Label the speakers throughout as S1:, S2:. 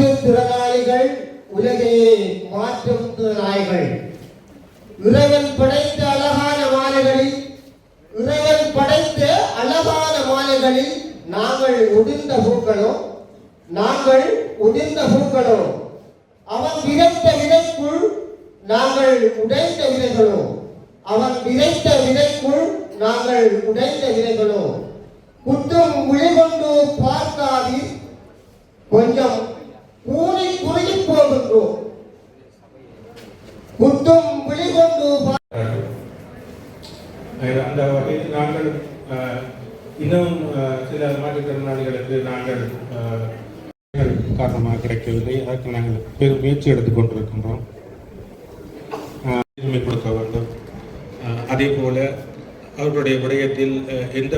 S1: மாற்றுத்திறனாளிகள் உலகையே மாற்றும் திறனாளிகள் இறைவன் படைத்த அழகான மாலைகளில் இறைவன் படைத்த அழகான மாலைகளில் நாங்கள் உதிர்ந்த பூக்களோ நாங்கள் உதிர்ந்த பூக்களோ அவன் விதைத்த விதைக்குள் நாங்கள் உடைந்த விதைகளோ அவன் விதைத்த விதைக்குள் நாங்கள் உடைந்த விதைகளோ. குத்தும் விழி கொண்டு கொஞ்சம் குத்தும்
S2: விழிகொண்டு அந்த வகையில் நாங்கள் இன்னும் சில மாற்றுத்திறனாளிகளுக்கு நாங்கள் காரணமாக கிடைக்கவில்லை. அதற்கு நாங்கள் பெரும் முயற்சி எடுத்துக் கொண்டிருக்கின்றோம். கொடுக்க வேண்டும். அதே போல அவர்களுடைய விடயத்தில் எந்த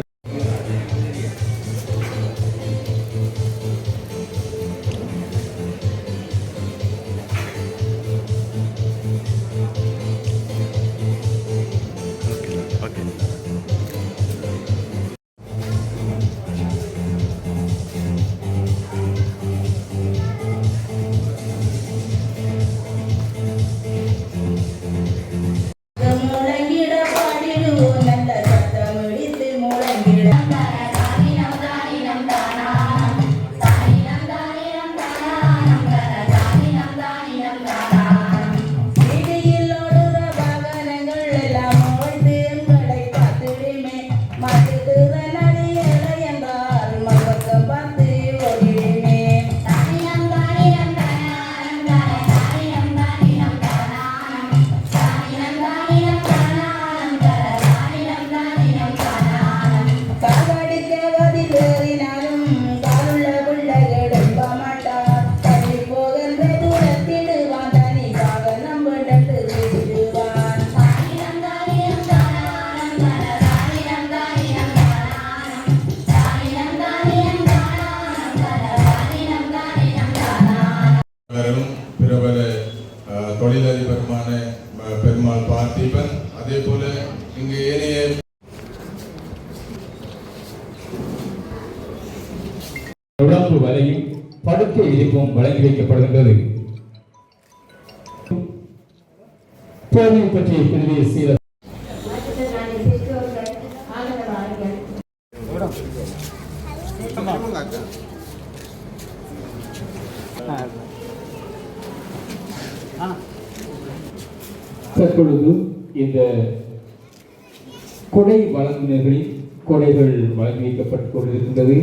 S3: அஹ், பெருமாள் பார்த்திபன். அதே போல இங்கு ஏனைய
S4: உடம்பு வலையும் படுக்கை விரிப்பும் வழங்கி வைக்கப்படுகின்றது. போர்வை பற்றிய பிரிவிய சீர தற்பொழுது இந்த கொடை வழங்குநர்களின் கொடைகள் வழங்கி வைக்கப்பட்டுக் கொண்டிருக்கின்றது.